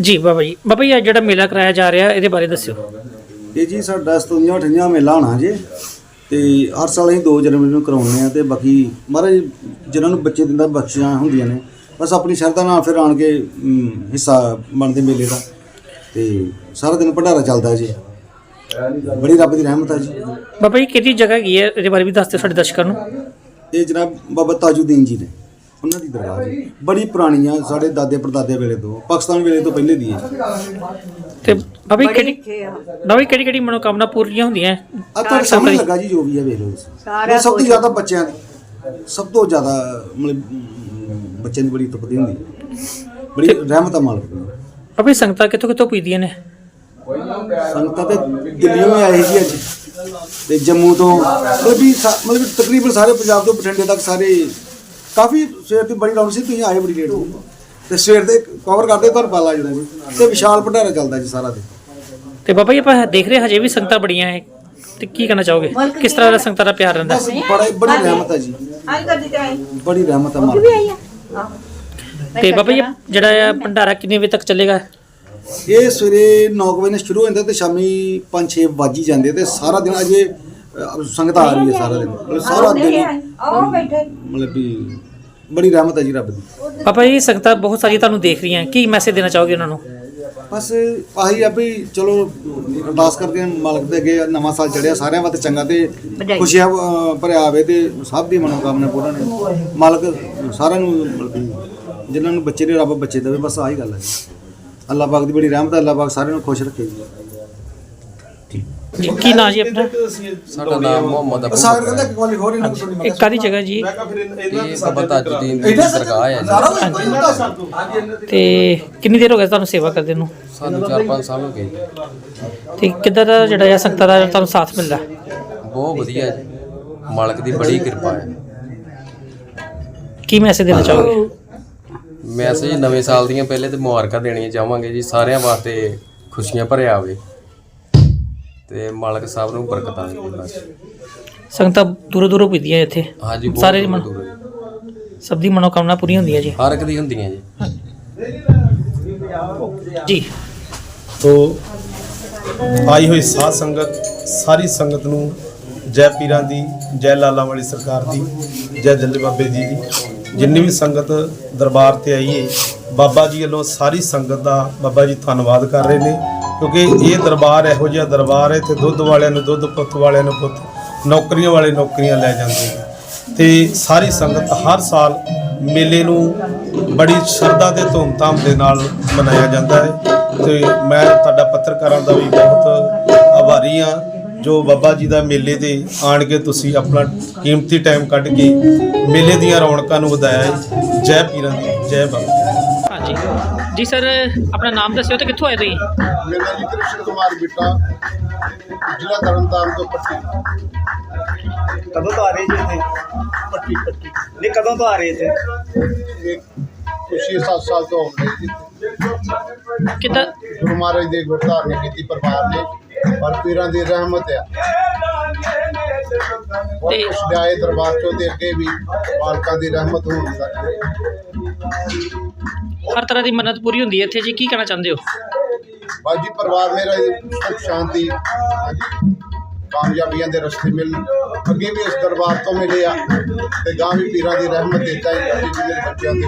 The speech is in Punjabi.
ਜੀ ਬਾਬਾ ਜੀ। ਬਾਬਾ ਜੀ ਇਹ ਜਿਹੜਾ ਮੇਲਾ ਕਰਾਇਆ ਜਾ ਰਿਹਾ ਇਹਦੇ ਬਾਰੇ ਦੱਸਿਓ। ਇਹ ਜੀ ਸਾਡਾ 57 58 ਮੇਲਾ ਹੋਣਾ ਜੇ। ਤੇ ਹਰ ਸਾਲ ਅਸੀਂ ਦੋ ਜਨਵਰੀ ਨੂੰ ਕਰਾਉਂਦੇ ਆ ਤੇ ਬਾਕੀ ਮਹਾਰਾਜ ਜਿਨ੍ਹਾਂ ਨੂੰ ਬੱਚੇ ਦਿੰਦਾ ਬਖਸ਼ੀਆਂ ਹੁੰਦੀਆਂ ਨੇ। ਬਸ ਆਪਣੀ ਸ਼ਰਧਾ ਨਾਲ ਫਿਰ ਆਣ ਕੇ ਅਮ, ਹਿੱਸਾ ਬਣਦੇ ਮੇਲੇ ਦਾ। ਤੇ ਸਾਰਾ ਦਿਨ ਭੰਡਾਰਾ ਚੱਲਦਾ ਜੀ। ਬੜੀ ਰੱਬ ਦੀ ਰਹਿਮਤ ਆ ਜੀ। ਬਾਬਾ ਜੀ ਕਿਹੜੀ ਜਗ੍ਹਾ ਹੈਗੀ ਹੈ? ਇਹਦੇ ਬਾਰੇ ਵੀ ਦੱਸ ਦਿਓ ਸਾਡੇ ਦਰਸ਼ਕਾਂ ਨੂੰ। ਇਹ ਜਨਾਬ ਬਾਬਾ ਤਾਜੁਦੀਨ ਜੀ ਨੇ। ਉਹਨਾਂ ਦੀ ਦਰਗਾਹ ਜੀ। ਬੜੀ ਪੁਰਾਣੀ ਆ ਸਾਡੇ ਦਾਦੇ ਪੜਦਾਦੇ ਵੇਲੇ ਤੋਂ ਪਾਕਿਸਤਾਨ ਵੇਲੇ ਤੋਂ ਪਹਿਲੇ ਦੀ ਹੈ ਤੇ ਬਾਬਾ ਕਿਹੜੀ ਬਾਬਾ ਕਿਹੜੀ ਕਿਹੜੀ ਮਨੋਕਾਮਨਾ ਪੂਰੀਆਂ ਹੁੰਦੀਆਂ? ਹੈ? ਆ ਤਾਂ ਸਮਝ ਲੱਗਾ ਜੀ ਜੋ ਵੀ ਆ ਵੇਖ ਲਓ ਸਭ ਤੋਂ ਜ਼ਿਆਦਾ ਬੱਚਿਆਂ ਦੀ ਸਭ ਤੋਂ ਜ਼ਿਆਦਾ ਮਤਲਬ ਬੱਚਿਆਂ ਦੀ ਬੜੀ ਤਪਦੀ ਹੁੰਦੀ। ਹੈ। ਬੜੀ ਰਹਿਮਤ ਆ ਮਾਲਕ ਦੀ। ਬਾਬਾ ਸੰਗਤਾਂ ਕਿੱਥੋਂ ਕਿੱਥੋਂ ਪੁੱਜਦੀਆਂ ਨੇ? ਸੰਗਤਾਂ ਤੇ ਦਿੱਲੀੋਂ ਆਏ ਸੀ ਅੱਜ। ਤੇ ਜੰਮੂ ਤੋਂ ਮਤਲਬ ਵੀ ਮਤਲਬ ਤਕਰੀਬਨ ਸਾਰੇ ਪੰਜਾਬ ਤੋਂ ਬਠਿੰਡੇ ਤੱਕ ਸਾਰੇ ਕਾਫੀ ਸਵੇਰ ਦੀ ਬੜੀ ਰੌਣਕ ਸੀ ਤੁਸੀਂ ਆਏ ਬੜੀ ਲੇਟ ਹੋ। ਤੇ ਸਵੇਰ ਦੇ ਕਵਰ ਕਰਦੇ ਤੁਹਾਨੂੰ ਪਤਾ ਲੱਗ ਜਾਣਾ ਜੀ। ਤੇ ਵਿਸ਼ਾਲ ਭੰਡਾਰਾ ਚੱਲਦਾ ਜੀ ਸਾਰਾ ਦਿਨ। ਤੇ ਬਾਬਾ ਜੀ ਆਪਾਂ ਦੇਖ ਰਹੇ ਹਜੇ ਵੀ ਸੰਗਤਾਂ ਬੜੀਆਂ ਹੈ ਤੇ ਕੀ ਕਹਿਣਾ ਚਾਹੋਗੇ? ਕਿਸ ਤਰ੍ਹਾਂ ਦਾ ਸੰਗਤਾਂ ਦਾ ਪਿਆਰ ਰਹਿੰਦਾ? ਬਸ ਬੜਾ ਬੜੀ ਰਹਿਮਤ ਹੈ ਜੀ। ਆਈ ਕਰਦੀ ਤੇ ਆਈ। ਬੜੀ ਰਹਿਮਤ ਹੈ ਮਾਲਕ ਤੇ ਬਾਬਾ ਜੀ ਭੰਡਾਰਾ ਭੰਡਾਰਾ ਕਿੰਨੇ ਵਜੇ ਤੱਕ ਚੱਲੇਗਾ? ਇਹ ਸਵੇਰੇ 9 ਵਜੇ ਨਾਲ ਸ਼ੁਰੂ ਹੋ ਜਾਂਦਾ ਤੇ ਸ਼ਾਮੀ 5-6 ਵੱਜ ਜਾਂਦੇ ਤੇ ਸਾਰਾ ਦਿਨ ਅਜੇ ਅਹ, ਸੰਗਤ ਆ ਰਹੀ ਹੈ ਸਾਰਾ ਦਿਨ। ਮਤਲਬ ਸਾਰਾ ਦਿਨ ਆਓ ਬੈਠੇ। ਮਤਲਬ ਵੀ ਬੜੀ ਰਹਿਮਤ ਹੈ ਜੀ ਰੱਬ ਦੀ। ਬਾਬਾ ਜੀ ਸੰਗਤਾਂ ਬਹੁਤ ਸਾਰੀ ਤੁਹਾਨੂੰ ਦੇਖ ਰਹੀਆਂ। ਕੀ ਮੈਸੇਜ ਦੇਣਾ ਚਾਹੋਗੇ ਉਹਨਾਂ ਨੂੰ? ਬਸ ਆਹੀ ਆ ਵੀ ਚਲੋ ਅਰਦਾਸ ਕਰਦੇ ਹਾਂ ਮਾਲਕ ਦੇ ਅੱਗੇ ਨਵਾਂ ਸਾਲ ਚੜਿਆ ਸਾਰਿਆਂ ਵਾਸਤੇ ਚੰਗਾ ਤੇ ਖੁਸ਼ੀਆਂ ਅਹ, ਭਰਿਆ ਆਵੇ ਤੇ ਸਭ ਦੀ ਮਨੋਕਾਮਨਾ ਪੂਰਨ ਨੇ ਮਾਲਕ ਸਾਰਿਆਂ ਨੂੰ ਮਤਲਬ ਜਿਨ੍ਹਾਂ ਨੂੰ ਬੱਚੇ ਨੇ ਰੱਬ ਬੱਚੇ ਦੇਵੇ ਬਸ ਆਹੀ ਗੱਲ ਹੈ ਜੀ। ਅੱਲਾਹ ਪਾਕ ਦੀ ਬੜੀ ਰਹਿਮਤ ਹੈ ਅੱਲਾਹ ਪਾਕ ਸਾਰਿਆਂ ਨੂੰ ਖੁਸ਼ ਰੱਖੇ। ਜੀ ਜੀ ਕੀ ਨਾਂ ਜੀ ਆਪਣਾ? ਸਾਡਾ ਨਾਮ ਮੁਹੰਮਦ ਅਬੂ ਸਾਗਰ ਕਹਿੰਦਾ ਇੱਕ ਵਾਰੀ ਹੋਰ ਇਹਨਾਂ ਨੂੰ ਸੁਣੀ ਇਹ ਕਾਦੀ ਜਗ੍ਹਾ ਜੀ? ਇਹ ਬਾਬਾ ਤਾਜੁਦੀਨ ਦੀ। ਦਰਗਾਹ ਹੈ ਜੀ। ਤੇ। ਕਿੰਨੀ ਦੇਰ ਹੋ ਗਈ ਤੁਹਾਨੂੰ ਸੇਵਾ ਕਰਦੇ ਨੂੰ? ਸਾਨੂੰ 4-5 ਸਾਲ ਹੋ ਗਏ। ਜੀ ਤੇ ਕਿੱਦਾਂ ਦਾ ਜਿਹੜਾ ਆ ਸੰਗਤਾਂ ਦਾ ਤੁਹਾਨੂੰ ਸਾਥ ਮਿਲਦਾ? ਬਹੁਤ ਵਧੀਆ ਜੀ। ਮਾਲਕ ਦੀ ਬੜੀ ਕਿਰਪਾ ਹੈ। ਕੀ ਮੈਸੇਜ ਦੇਣਾ ਚਾਹੋਗੇ? ਮੈਸੇਜ ਨਵੇਂ ਸਾਲ ਦੀਆਂ ਪਹਿਲੇ ਤੇ ਮੁਬਾਰਕਾਂ ਦੇਣੀਆਂ ਚਾਹਾਂਗੇ ਜੀ। ਸਾਰਿਆਂ ਵਾਸਤੇ ਖੁਸ਼ੀਆਂ ਭਰਿਆ ਆਵੇ। ਤੇ ਮਾਲਕ ਸਾਹਿਬ ਨੂੰ ਬਰਕਤਾਂ ਦੇ ਬਸ। ਸੰਗਤਾਂ ਦੂਰੋਂ ਦੂਰੋਂ ਪੁੱਜਦੀਆਂ ਇੱਥੇ। ਹਾਂਜੀ ਬਹੁਤ ਸਾਰੇ ਦੂਰੋਂ ਮਨ- ਦੂਰੋਂ ਜੀ। ਸਭ ਦੀ ਮਨੋਕਾਮਨਾ ਪੂਰੀ ਹੁੰਦੀ ਹੈ ਜੀ। ਹਰ ਇੱਕ ਦੀ ਹੁੰਦੀਆਂ ਜੀ। ਜੀ। ਤੋ ਆਈ ਹੋਈ ਸਾਧ ਸੰਗਤ ਸਾਰੀ ਸੰਗਤ ਨੂੰ ਜੈ ਪੀਰਾਂ ਦੀ ਜੈ ਲਾਲਾ ਵਾਲੀ ਸਰਕਾਰ ਦੀ ਜੈ ਜੱਲੇ ਬਾਬੇ ਜੀ ਦੀ। ਜਿੰਨੀ ਵੀ ਸੰਗਤ ਦਰਬਾਰ ਤੇ ਆਈ ਹੈ ਬਾਬਾ ਜੀ ਵੱਲੋਂ ਸਾਰੀ ਸੰਗਤ ਦਾ ਬਾਬਾ ਜੀ ਧੰਨਵਾਦ ਕਰ ਰਹੇ ਨੇ, ਕਿਉਂਕਿ ਇਹ ਦਰਬਾਰ ਇਹੋ ਜਿਹਾ ਦਰਬਾਰ ਹੈ ਤੇ ਦੁੱਧ ਵਾਲਿਆਂ ਨੂੰ, ਦੁੱਧ ਪੁੱਤ ਵਾਲਿਆਂ ਨੂੰ ਪੁੱਤ, ਨੌਕਰੀਆਂ ਵਾਲੇ ਨੌਕਰੀਆਂ ਲੈ ਜਾਂਦੇ ਨੇ। ਤੇ ਸਾਰੀ ਸੰਗਤ ਹਰ ਸਾਲ ਮੇਲੇ ਨੂੰ ਬੜੀ ਸ਼ਰਧਾ ਤੇ ਧੂਮਧਾਮ ਦੇ ਨਾਲ ਮਨਾਇਆ ਜਾਂਦਾ ਹੈ। ਤੇ ਮੈਂ ਤੁਹਾਡਾ ਪੱਤਰਕਾਰਾਂ ਦਾ ਵੀ ਬਹੁਤ ਆਭਾਰੀ ਹਾਂ। ਜੋ ਬਾਬਾ ਜੀ ਦਾ ਮੇਲੇ ਤੇ ਆਣ ਕੇ ਤੁਸੀਂ ਆਪਣਾ ਕੀਮਤੀ ਟਾਈਮ ਕੱਢ ਕੇ ਮੇਲੇ ਦੀਆਂ ਰੌਣਕਾਂ ਨੂੰ ਵਧਾਇਆ ਹੈ। ਜੈ ਪੀਰਾਂ ਦੀ ਜੈ ਬਾਬਾ ਹਾਂਜੀ। ਜੀ ਸਰ ਆਪਣਾ ਨਾਮ ਦੱਸਿਓ ਤੇ ਕਿੱਥੋਂ ਆਏ ਤੁਸੀਂ? ਮੇਰਾ ਜੀ ਕ੍ਰਿਸ਼ਨ ਕੁਮਾਰ ਬਿੱਟਾ ਜ਼ਿਲ੍ਹਾ ਤਰਨਤਾਰਨ ਤੋਂ ਪੱਟੀ। ਕਦੋਂ ਤੋਂ ਆ ਰਹੇ ਜੀ ਇੱਥੇ? ਪੱਟੀ ਪੱਟੀ। ਨਹੀਂ ਕਦੋਂ ਤੋਂ ਆ ਰਹੇ ਇੱਥੇ? ਇਹ ਖੁਸ਼ੀ 7 ਸਾਲ ਤੋਂ ਹੋ ਰਹੀ ਜੀ। ਕਿੱਦਾਂ? ਗੁਰੂ ਮਹਾਰਾਜ ਦੇ ਗੁਰਧਾਰ ਨੇ ਕੀਤੀ ਪਰਿਵਾਰ ਨੇ। ਪਰ ਪੀਰਾਂ ਦੀ ਰਹਿਮਤ ਆ। ਤੇ- ਲਿਆਏ ਦਰਬਾਰ ਚੋਂ ਤੇ ਅੱਗੇ ਵੀ ਮਾਲਕਾਂ ਦੀ ਰਹਿਮਤ ਹੋਣ ਦਾ ਹਰ ਤਰ੍ਹਾਂ ਦੀ ਮੰਨਤ ਪੂਰੀ ਹੁੰਦੀ ਹੈ। ਇੱਥੇ ਜੀ ਕੀ ਕਹਿਣਾ ਚਾਹੁੰਦੇ ਹੋ? ਬਾਜੀ ਪਰਿਵਾਰ ਮੇਰਾ ਸੁਖ ਸ਼ਾਂਤੀ ਹਾਂਜੀ, ਕਾਮਯਾਬੀਆਂ ਦੇ ਰਸਤੇ ਮਿਲਣ। ਅੱਗੇ ਵੀ ਇਸ ਦਰਬਾਰ ਤੋਂ ਮਿਲੇ ਆ ਤੇ ਗਾਂ ਵੀ ਪੀਰਾਂ ਦੀ ਰਹਿਮਤ ਦਿੱਤਾ ਹੈ। ਮੇਰੇ ਬੱਚਿਆਂ ਦੇ।